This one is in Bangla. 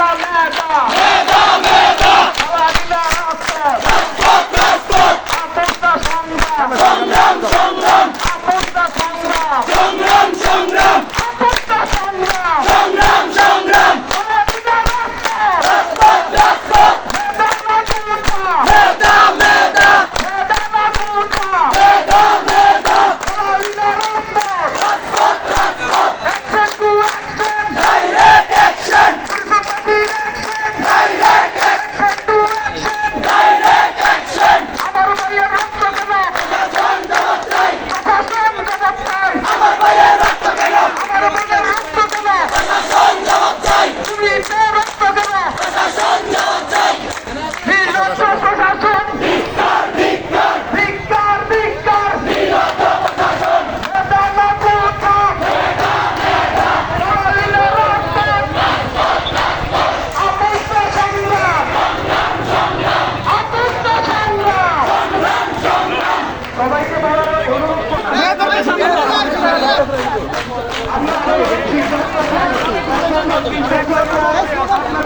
সবাইকে বলার আপনারা